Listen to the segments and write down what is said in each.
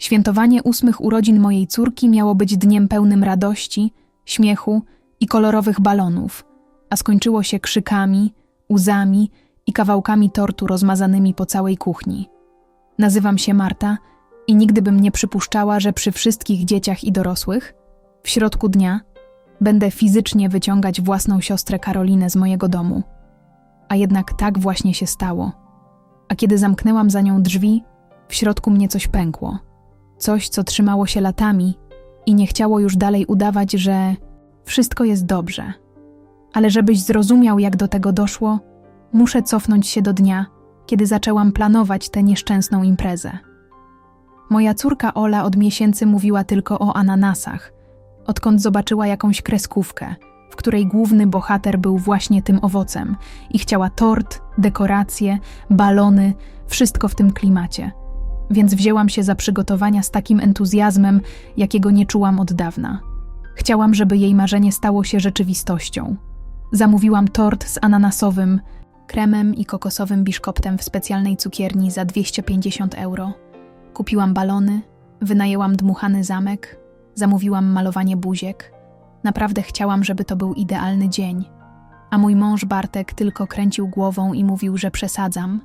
Świętowanie ósmych urodzin mojej córki miało być dniem pełnym radości, śmiechu i kolorowych balonów, a skończyło się krzykami, łzami i kawałkami tortu rozmazanymi po całej kuchni. Nazywam się Marta i nigdy bym nie przypuszczała, że przy wszystkich dzieciach i dorosłych, w środku dnia, będę fizycznie wyciągać własną siostrę Karolinę z mojego domu. A jednak tak właśnie się stało. A kiedy zamknęłam za nią drzwi, w środku mnie coś pękło. Coś, co trzymało się latami i nie chciało już dalej udawać, że wszystko jest dobrze. Ale żebyś zrozumiał, jak do tego doszło, muszę cofnąć się do dnia, kiedy zaczęłam planować tę nieszczęsną imprezę. Moja córka Ola od miesięcy mówiła tylko o ananasach, odkąd zobaczyła jakąś kreskówkę, w której główny bohater był właśnie tym owocem i chciała tort, dekoracje, balony, wszystko w tym klimacie. Więc wzięłam się za przygotowania z takim entuzjazmem, jakiego nie czułam od dawna. Chciałam, żeby jej marzenie stało się rzeczywistością. Zamówiłam tort z ananasowym, kremem i kokosowym biszkoptem w specjalnej cukierni za 250 euro. Kupiłam balony, wynajęłam dmuchany zamek, zamówiłam malowanie buziek. Naprawdę chciałam, żeby to był idealny dzień. A mój mąż Bartek tylko kręcił głową i mówił, że przesadzam,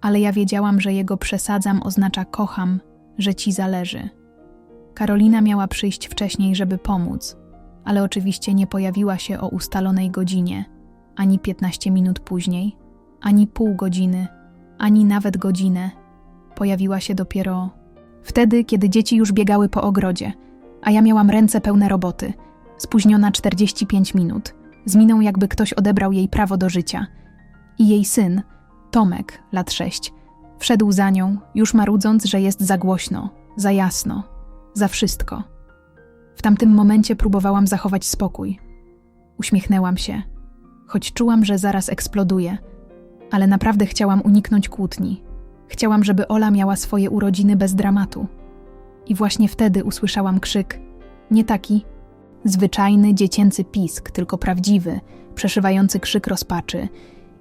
ale ja wiedziałam, że jego przesadzam oznacza kocham, że ci zależy. Karolina miała przyjść wcześniej, żeby pomóc, ale oczywiście nie pojawiła się o ustalonej godzinie, ani 15 minut później, ani pół godziny, ani nawet godzinę. Pojawiła się dopiero wtedy, kiedy dzieci już biegały po ogrodzie, a ja miałam ręce pełne roboty, spóźniona 45 minut, z miną jakby ktoś odebrał jej prawo do życia. I jej syn, Tomek, lat sześć, wszedł za nią, już marudząc, że jest za głośno, za jasno, za wszystko. W tamtym momencie próbowałam zachować spokój. Uśmiechnęłam się, choć czułam, że zaraz eksploduje, ale naprawdę chciałam uniknąć kłótni. Chciałam, żeby Ola miała swoje urodziny bez dramatu. I właśnie wtedy usłyszałam krzyk. Nie taki zwyczajny dziecięcy pisk, tylko prawdziwy, przeszywający krzyk rozpaczy.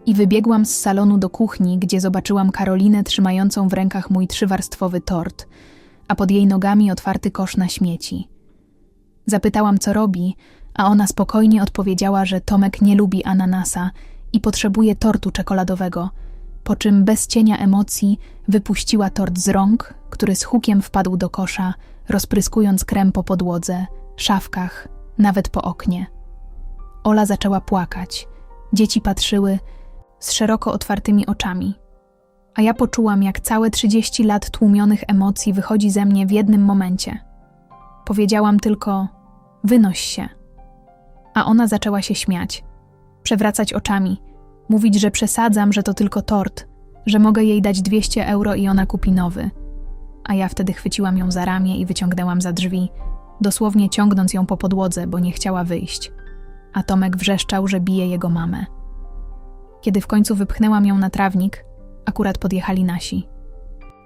I wybiegłam z salonu do kuchni, gdzie zobaczyłam Karolinę trzymającą w rękach mój trzywarstwowy tort, a pod jej nogami otwarty kosz na śmieci. Zapytałam, co robi, a ona spokojnie odpowiedziała, że Tomek nie lubi ananasa i potrzebuje tortu czekoladowego, po czym bez cienia emocji wypuściła tort z rąk, który z hukiem wpadł do kosza, rozpryskując krem po podłodze, szafkach, nawet po oknie. Ola zaczęła płakać. Dzieci patrzyły z szeroko otwartymi oczami. A ja poczułam, jak całe 30 lat tłumionych emocji wychodzi ze mnie w jednym momencie. Powiedziałam tylko: wynoś się. A ona zaczęła się śmiać, przewracać oczami, mówić, że przesadzam, że to tylko tort, że mogę jej dać 200 euro i ona kupi nowy. A ja wtedy chwyciłam ją za ramię i wyciągnęłam za drzwi, dosłownie ciągnąc ją po podłodze, bo nie chciała wyjść. A Tomek wrzeszczał, że bije jego mamę. Kiedy w końcu wypchnęłam ją na trawnik, akurat podjechali nasi.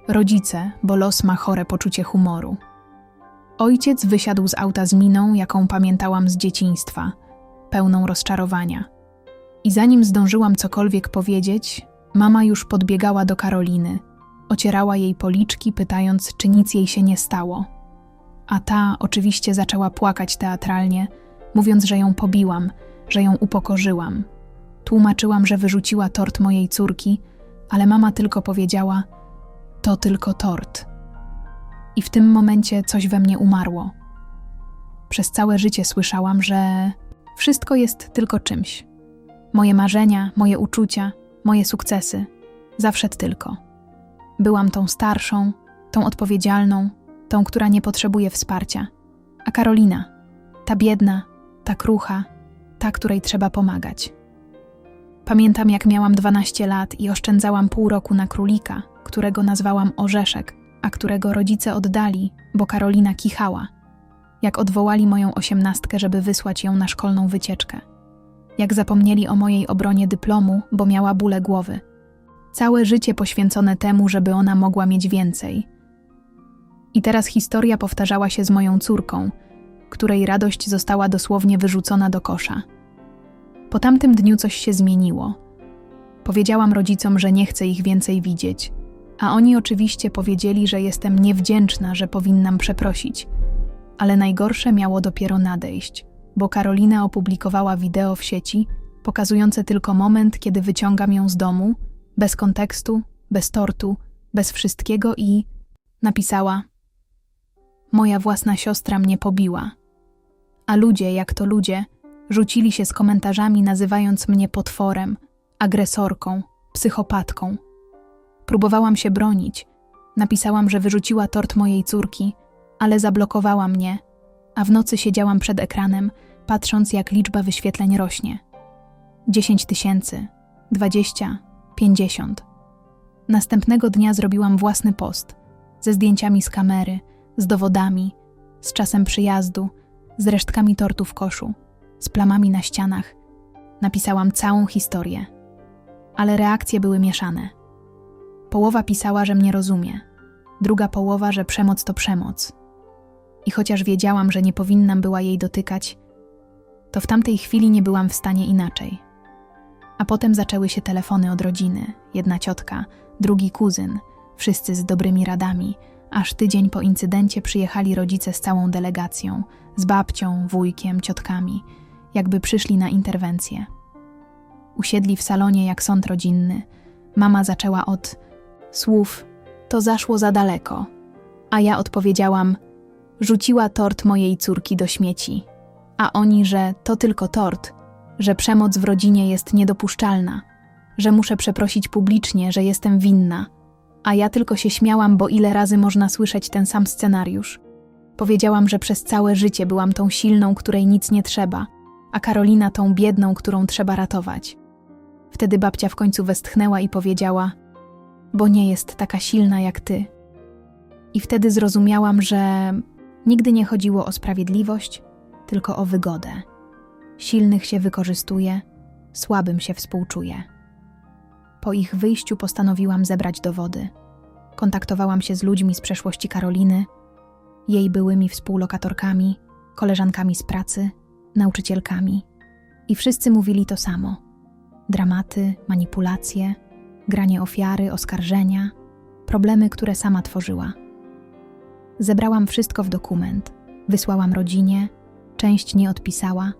Rodzice, bo los ma chore poczucie humoru. Ojciec wysiadł z auta z miną, jaką pamiętałam z dzieciństwa, pełną rozczarowania. I zanim zdążyłam cokolwiek powiedzieć, mama już podbiegała do Karoliny, ocierała jej policzki, pytając, czy nic jej się nie stało. A ta oczywiście zaczęła płakać teatralnie, mówiąc, że ją pobiłam, że ją upokorzyłam. Tłumaczyłam, że wyrzuciła tort mojej córki, ale mama tylko powiedziała: To tylko tort. I w tym momencie coś we mnie umarło. Przez całe życie słyszałam, że wszystko jest tylko czymś. Moje marzenia, moje uczucia, moje sukcesy zawsze tylko. Byłam tą starszą, tą odpowiedzialną, tą, która nie potrzebuje wsparcia. A Karolina, ta biedna, ta krucha, ta, której trzeba pomagać. Pamiętam, jak miałam 12 lat i oszczędzałam pół roku na królika, którego nazwałam Orzeszek, a którego rodzice oddali, bo Karolina kichała. Jak odwołali moją osiemnastkę, żeby wysłać ją na szkolną wycieczkę. Jak zapomnieli o mojej obronie dyplomu, bo miała bóle głowy. Całe życie poświęcone temu, żeby ona mogła mieć więcej. I teraz historia powtarzała się z moją córką, której radość została dosłownie wyrzucona do kosza. Po tamtym dniu coś się zmieniło. Powiedziałam rodzicom, że nie chcę ich więcej widzieć, A oni oczywiście powiedzieli, że jestem niewdzięczna, że powinnam przeprosić. Ale najgorsze miało dopiero nadejść, bo Karolina opublikowała wideo w sieci pokazujące tylko moment, kiedy wyciągam ją z domu, bez kontekstu, bez tortu, bez wszystkiego i napisała: Moja własna siostra mnie pobiła. A ludzie, jak to ludzie, rzucili się z komentarzami, nazywając mnie potworem, agresorką, psychopatką. Próbowałam się bronić. Napisałam, że wyrzuciła tort mojej córki, ale zablokowała mnie, a w nocy siedziałam przed ekranem, patrząc, jak liczba wyświetleń rośnie. 10 tysięcy, 20, 50. Następnego dnia zrobiłam własny post ze zdjęciami z kamery, z dowodami, z czasem przyjazdu, z resztkami tortu w koszu, z plamami na ścianach. Napisałam całą historię. Ale reakcje były mieszane. Połowa pisała, że mnie rozumie, druga połowa, że przemoc to przemoc. I chociaż wiedziałam, że nie powinnam była jej dotykać, to w tamtej chwili nie byłam w stanie inaczej. A potem zaczęły się telefony od rodziny, jedna ciotka, drugi kuzyn, wszyscy z dobrymi radami, aż tydzień po incydencie przyjechali rodzice z całą delegacją, z babcią, wujkiem, ciotkami, jakby przyszli na interwencję. Usiedli w salonie jak sąd rodzinny. Mama zaczęła od słów: To zaszło za daleko. A ja odpowiedziałam: Rzuciła tort mojej córki do śmieci. A oni, że to tylko tort, że przemoc w rodzinie jest niedopuszczalna, że muszę przeprosić publicznie, że jestem winna. A ja tylko się śmiałam, bo ile razy można słyszeć ten sam scenariusz. Powiedziałam, że przez całe życie byłam tą silną, której nic nie trzeba, a Karolina tą biedną, którą trzeba ratować. Wtedy babcia w końcu westchnęła i powiedziała: Bo nie jest taka silna jak ty. I wtedy zrozumiałam, że nigdy nie chodziło o sprawiedliwość, tylko o wygodę. Silnych się wykorzystuje, słabym się współczuje. Po ich wyjściu postanowiłam zebrać dowody. Kontaktowałam się z ludźmi z przeszłości Karoliny, jej byłymi współlokatorkami, koleżankami z pracy, nauczycielkami. I wszyscy mówili to samo: dramaty, manipulacje, granie ofiary, oskarżenia, problemy, które sama tworzyła. Zebrałam wszystko w dokument, wysłałam rodzinie, część nie odpisała,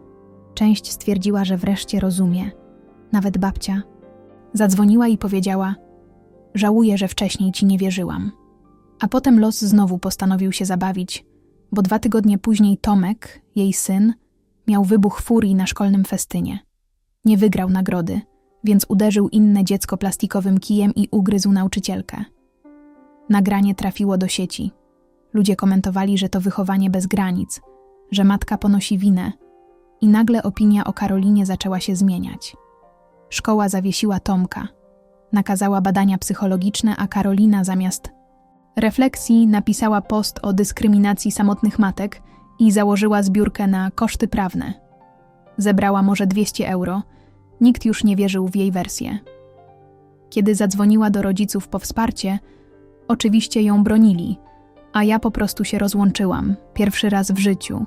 część stwierdziła, że wreszcie rozumie. Nawet babcia zadzwoniła i powiedziała: Żałuję, że wcześniej ci nie wierzyłam. A potem los znowu postanowił się zabawić, bo dwa tygodnie później Tomek, jej syn, miał wybuch furii na szkolnym festynie. Nie wygrał nagrody, więc uderzył inne dziecko plastikowym kijem i ugryzł nauczycielkę. Nagranie trafiło do sieci. Ludzie komentowali, że to wychowanie bez granic, że matka ponosi winę, i nagle opinia o Karolinie zaczęła się zmieniać. Szkoła zawiesiła Tomka, nakazała badania psychologiczne, a Karolina zamiast refleksji napisała post o dyskryminacji samotnych matek i założyła zbiórkę na koszty prawne. Zebrała może 200 euro, nikt już nie wierzył w jej wersję. Kiedy zadzwoniła do rodziców po wsparcie, oczywiście ją bronili, a ja po prostu się rozłączyłam, pierwszy raz w życiu,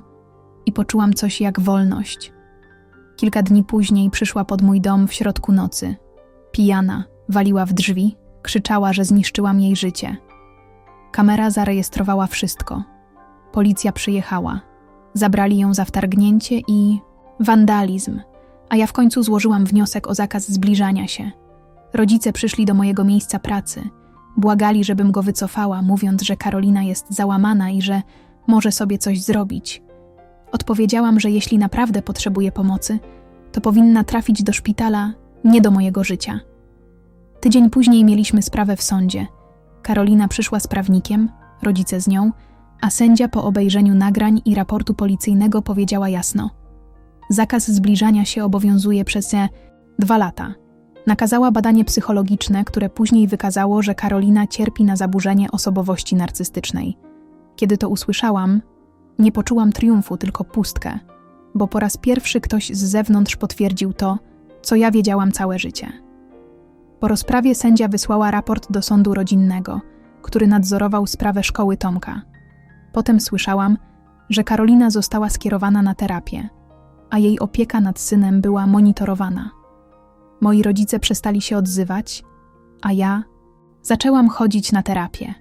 i poczułam coś jak wolność. Kilka dni później przyszła pod mój dom w środku nocy. Pijana, waliła w drzwi, krzyczała, że zniszczyłam jej życie. Kamera zarejestrowała wszystko. Policja przyjechała. Zabrali ją za wtargnięcie i wandalizm, a ja w końcu złożyłam wniosek o zakaz zbliżania się. Rodzice przyszli do mojego miejsca pracy. Błagali, żebym go wycofała, mówiąc, że Karolina jest załamana i że może sobie coś zrobić. Odpowiedziałam, że jeśli naprawdę potrzebuje pomocy, to powinna trafić do szpitala, nie do mojego życia. Tydzień później mieliśmy sprawę w sądzie. Karolina przyszła z prawnikiem, rodzice z nią, a sędzia po obejrzeniu nagrań i raportu policyjnego powiedziała jasno: Zakaz zbliżania się obowiązuje przez dwa lata. Nakazała badanie psychologiczne, które później wykazało, że Karolina cierpi na zaburzenie osobowości narcystycznej. Kiedy to usłyszałam, nie poczułam triumfu, tylko pustkę, bo po raz pierwszy ktoś z zewnątrz potwierdził to, co ja wiedziałam całe życie. Po rozprawie sędzia wysłała raport do sądu rodzinnego, który nadzorował sprawę szkoły Tomka. Potem słyszałam, że Karolina została skierowana na terapię, a jej opieka nad synem była monitorowana. Moi rodzice przestali się odzywać, a ja Zaczęłam chodzić na terapię.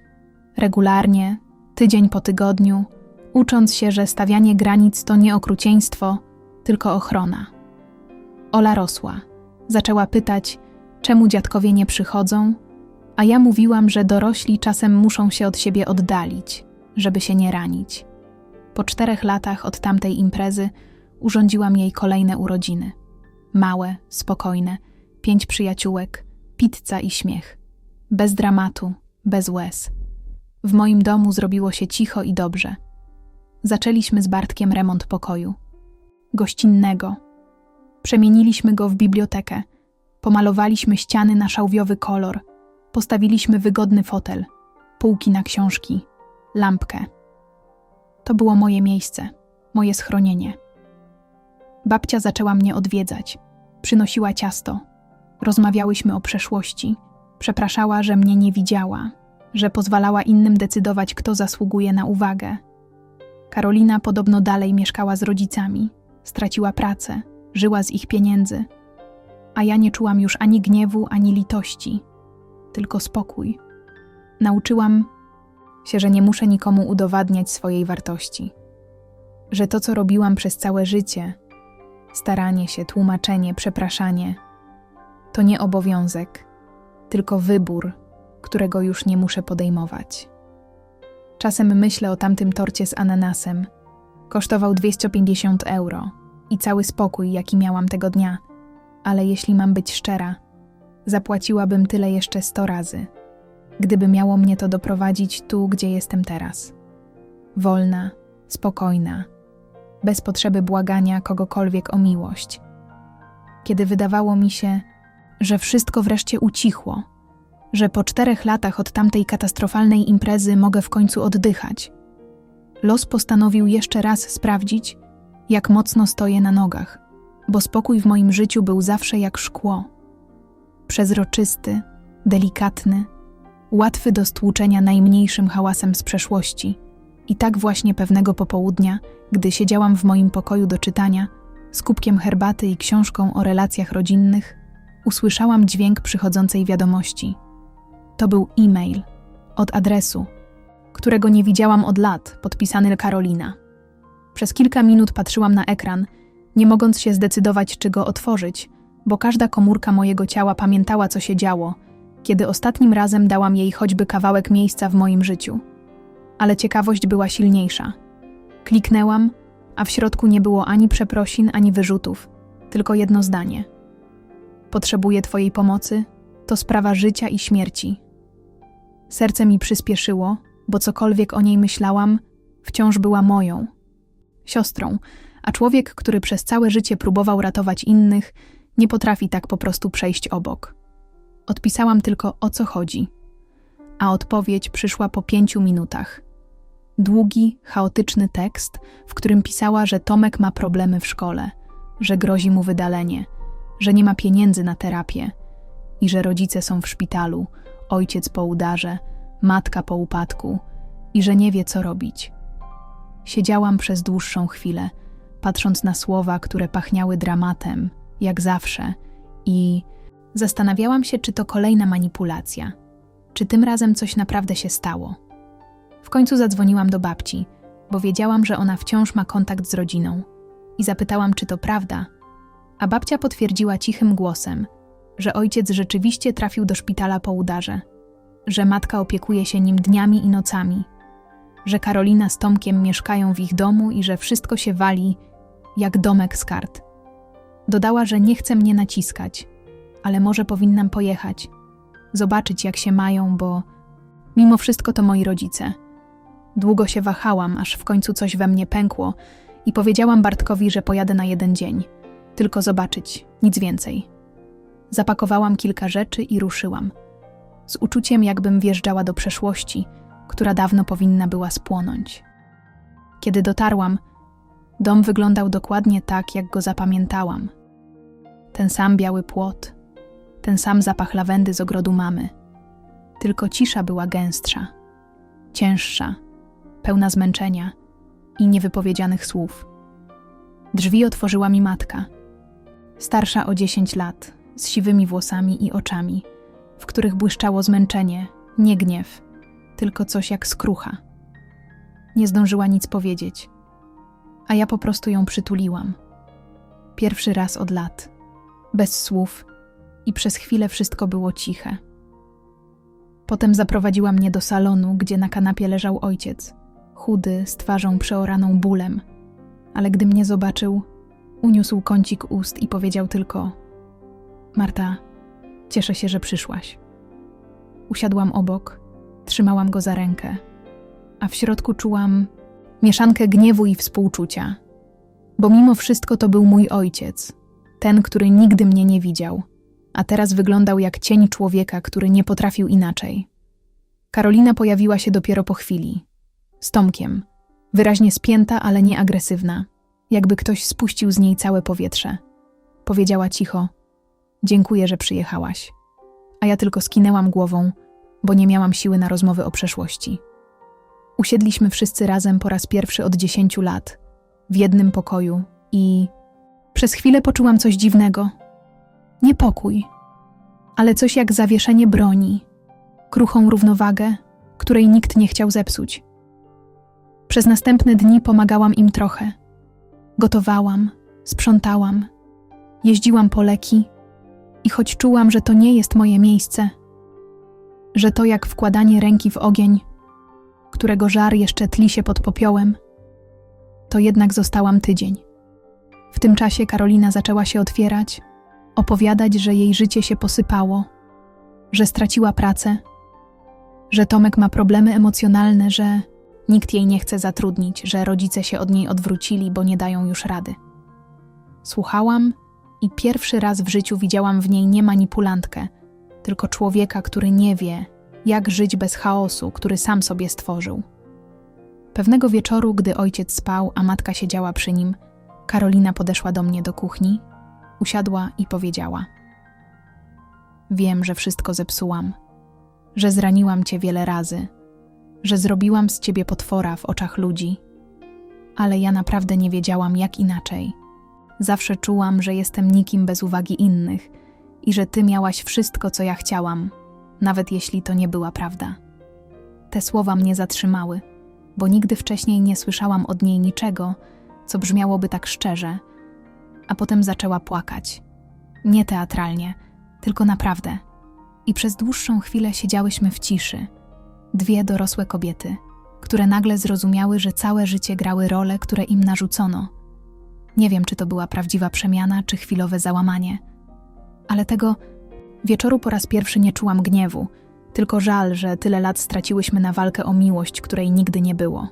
Regularnie, tydzień po tygodniu, ucząc się, że stawianie granic to nie okrucieństwo, tylko ochrona. Ola rosła. Zaczęła pytać, czemu dziadkowie nie przychodzą, a ja mówiłam, że dorośli czasem muszą się od siebie oddalić, żeby się nie ranić. Po czterech latach od tamtej imprezy urządziłam jej kolejne urodziny. Małe, spokojne, pięć przyjaciółek, pizza i śmiech. Bez dramatu, bez łez. W moim domu zrobiło się cicho i dobrze. Zaczęliśmy z Bartkiem remont pokoju. Gościnnego. Przemieniliśmy go w bibliotekę. Pomalowaliśmy ściany na szałwiowy kolor. Postawiliśmy wygodny fotel, półki na książki, lampkę. To było moje miejsce, moje schronienie. Babcia zaczęła mnie odwiedzać. Przynosiła ciasto. Rozmawiałyśmy o przeszłości. Przepraszała, że mnie nie widziała, że pozwalała innym decydować, kto zasługuje na uwagę. Karolina podobno dalej mieszkała z rodzicami, straciła pracę, żyła z ich pieniędzy. A ja nie czułam już ani gniewu, ani litości, tylko spokój. Nauczyłam się, że nie muszę nikomu udowadniać swojej wartości. Że to, co robiłam przez całe życie staranie się, tłumaczenie, przepraszanie to nie obowiązek, tylko wybór, którego już nie muszę podejmować. Czasem myślę o tamtym torcie z ananasem. Kosztował 250 euro i cały spokój, jaki miałam tego dnia, ale jeśli mam być szczera, zapłaciłabym tyle jeszcze 100 razy, gdyby miało mnie to doprowadzić tu, gdzie jestem teraz. Wolna, spokojna, bez potrzeby błagania kogokolwiek o miłość. Kiedy wydawało mi się, że wszystko wreszcie ucichło, że po czterech latach od tamtej katastrofalnej imprezy mogę w końcu oddychać. Los postanowił jeszcze raz sprawdzić, jak mocno stoję na nogach, bo spokój w moim życiu był zawsze jak szkło. Przezroczysty, delikatny, łatwy do stłuczenia najmniejszym hałasem z przeszłości. I tak właśnie pewnego popołudnia, gdy siedziałam w moim pokoju do czytania, z kubkiem herbaty i książką o relacjach rodzinnych, usłyszałam dźwięk przychodzącej wiadomości. To był e-mail od adresu, którego nie widziałam od lat, podpisany Karolina. Przez kilka minut patrzyłam na ekran, nie mogąc się zdecydować, czy go otworzyć, bo każda komórka mojego ciała pamiętała, co się działo, kiedy ostatnim razem dałam jej choćby kawałek miejsca w moim życiu. Ale ciekawość była silniejsza. Kliknęłam, a w środku nie było ani przeprosin, ani wyrzutów, tylko jedno zdanie. Potrzebuję Twojej pomocy, to sprawa życia i śmierci. Serce mi przyspieszyło, bo cokolwiek o niej myślałam, wciąż była moją, siostrą, a człowiek, który przez całe życie próbował ratować innych, nie potrafi tak po prostu przejść obok. Odpisałam tylko o co chodzi, a odpowiedź przyszła po pięciu minutach. Długi, chaotyczny tekst, w którym pisała, że Tomek ma problemy w szkole, że grozi mu wydalenie, że nie ma pieniędzy na terapię i że rodzice są w szpitalu, ojciec po udarze, matka po upadku i że nie wie, co robić. Siedziałam przez dłuższą chwilę, patrząc na słowa, które pachniały dramatem, jak zawsze, i zastanawiałam się, czy to kolejna manipulacja, czy tym razem coś naprawdę się stało. W końcu zadzwoniłam do babci, bo wiedziałam, że ona wciąż ma kontakt z rodziną, i zapytałam, czy to prawda, a babcia potwierdziła cichym głosem, że ojciec rzeczywiście trafił do szpitala po udarze, że matka opiekuje się nim dniami i nocami, że Karolina z Tomkiem mieszkają w ich domu i że wszystko się wali jak domek z kart. Dodała, że nie chce mnie naciskać, ale może powinnam pojechać, zobaczyć jak się mają, bo mimo wszystko to moi rodzice. Długo się wahałam, aż w końcu coś we mnie pękło i powiedziałam Bartkowi, że pojadę na jeden dzień. Tylko zobaczyć, nic więcej. Zapakowałam kilka rzeczy i ruszyłam. Z uczuciem, jakbym wjeżdżała do przeszłości, która dawno powinna była spłonąć. Kiedy dotarłam, dom wyglądał dokładnie tak, jak go zapamiętałam. Ten sam biały płot, ten sam zapach lawendy z ogrodu mamy. Tylko cisza była gęstsza, cięższa, pełna zmęczenia i niewypowiedzianych słów. Drzwi otworzyła mi matka, starsza o dziesięć lat, z siwymi włosami i oczami, w których błyszczało zmęczenie Nie gniew, tylko coś jak skrucha. Nie zdążyła nic powiedzieć, a ja po prostu ją przytuliłam. Pierwszy raz od lat, bez słów i przez chwilę wszystko było ciche. Potem zaprowadziła mnie do salonu, gdzie na kanapie leżał ojciec, chudy, z twarzą przeoraną bólem, ale gdy mnie zobaczył, uniósł kącik ust i powiedział tylko: Marta, cieszę się, że przyszłaś. Usiadłam obok, trzymałam go za rękę, a w środku czułam mieszankę gniewu i współczucia, bo mimo wszystko to był mój ojciec, ten, który nigdy mnie nie widział, a teraz wyglądał jak cień człowieka, który nie potrafił inaczej. Karolina pojawiła się dopiero po chwili. Z Tomkiem. Wyraźnie spięta, ale nie agresywna. Jakby ktoś spuścił z niej całe powietrze. Powiedziała cicho: Dziękuję, że przyjechałaś. A ja tylko skinęłam głową, bo nie miałam siły na rozmowy o przeszłości. Usiedliśmy wszyscy razem po raz pierwszy od dziesięciu lat, w jednym pokoju i przez chwilę poczułam coś dziwnego. Niepokój, ale coś jak zawieszenie broni, kruchą równowagę, której nikt nie chciał zepsuć. Przez następne dni pomagałam im trochę. Gotowałam, sprzątałam, jeździłam po leki i choć czułam, że to nie jest moje miejsce, że to jak wkładanie ręki w ogień, którego żar jeszcze tli się pod popiołem, to jednak zostałam tydzień. W tym czasie Karolina zaczęła się otwierać, opowiadać, że jej życie się posypało, że straciła pracę, że Tomek ma problemy emocjonalne, że nikt jej nie chce zatrudnić, że rodzice się od niej odwrócili, bo nie dają już rady. Słuchałam i pierwszy raz w życiu widziałam w niej nie manipulantkę, tylko człowieka, który nie wie, jak żyć bez chaosu, który sam sobie stworzył. Pewnego wieczoru, gdy ojciec spał, a matka siedziała przy nim, Karolina podeszła do mnie do kuchni, usiadła i powiedziała: Wiem, że wszystko zepsułam, że zraniłam cię wiele razy, że zrobiłam z ciebie potwora w oczach ludzi, ale ja naprawdę nie wiedziałam, jak inaczej. Zawsze czułam, że jestem nikim bez uwagi innych i że ty miałaś wszystko, co ja chciałam, nawet jeśli to nie była prawda. Te słowa mnie zatrzymały, bo nigdy wcześniej nie słyszałam od niej niczego, co brzmiałoby tak szczerze, a potem zaczęła płakać. Nie teatralnie, tylko naprawdę. I przez dłuższą chwilę siedziałyśmy w ciszy. Dwie dorosłe kobiety, które nagle zrozumiały, że całe życie grały role, które im narzucono. Nie wiem, czy to była prawdziwa przemiana, czy chwilowe załamanie. Ale tego wieczoru po raz pierwszy nie czułam gniewu, tylko żal, że tyle lat straciłyśmy na walkę o miłość, której nigdy nie było.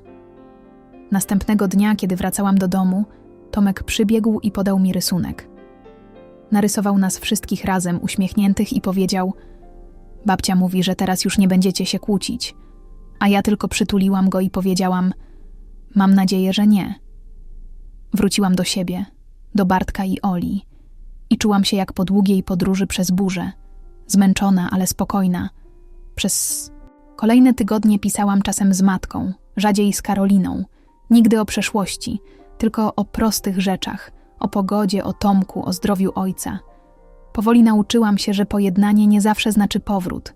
Następnego dnia, kiedy wracałam do domu, Tomek przybiegł i podał mi rysunek. Narysował nas wszystkich razem, uśmiechniętych, i powiedział: Babcia mówi, że teraz już nie będziecie się kłócić. A ja tylko przytuliłam go i powiedziałam: Mam nadzieję, że nie. Wróciłam do siebie, do Bartka i Oli, i czułam się jak po długiej podróży przez burzę, zmęczona, ale spokojna. Przez kolejne tygodnie pisałam czasem z matką, rzadziej z Karoliną, nigdy o przeszłości, tylko o prostych rzeczach, o pogodzie, o Tomku, o zdrowiu ojca. Powoli nauczyłam się, że pojednanie nie zawsze znaczy powrót.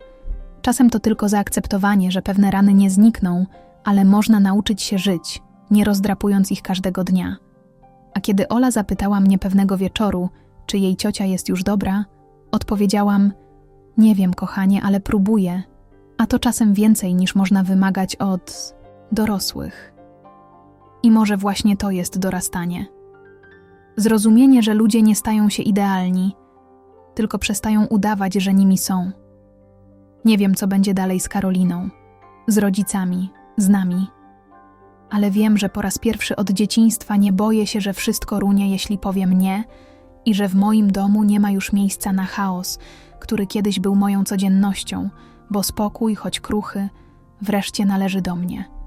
Czasem to tylko zaakceptowanie, że pewne rany nie znikną, ale można nauczyć się żyć, nie rozdrapując ich każdego dnia. A kiedy Ola zapytała mnie pewnego wieczoru, czy jej ciocia jest już dobra, odpowiedziałam: Nie wiem, kochanie, ale próbuję. A to czasem więcej niż można wymagać od dorosłych. I może właśnie to jest dorastanie. Zrozumienie, że ludzie nie stają się idealni, tylko przestają udawać, że nimi są. Nie wiem, co będzie dalej z Karoliną, z rodzicami, z nami. Ale wiem, że po raz pierwszy od dzieciństwa nie boję się, że wszystko runie, jeśli powiem nie, i że w moim domu nie ma już miejsca na chaos, który kiedyś był moją codziennością, bo spokój, choć kruchy, wreszcie należy do mnie.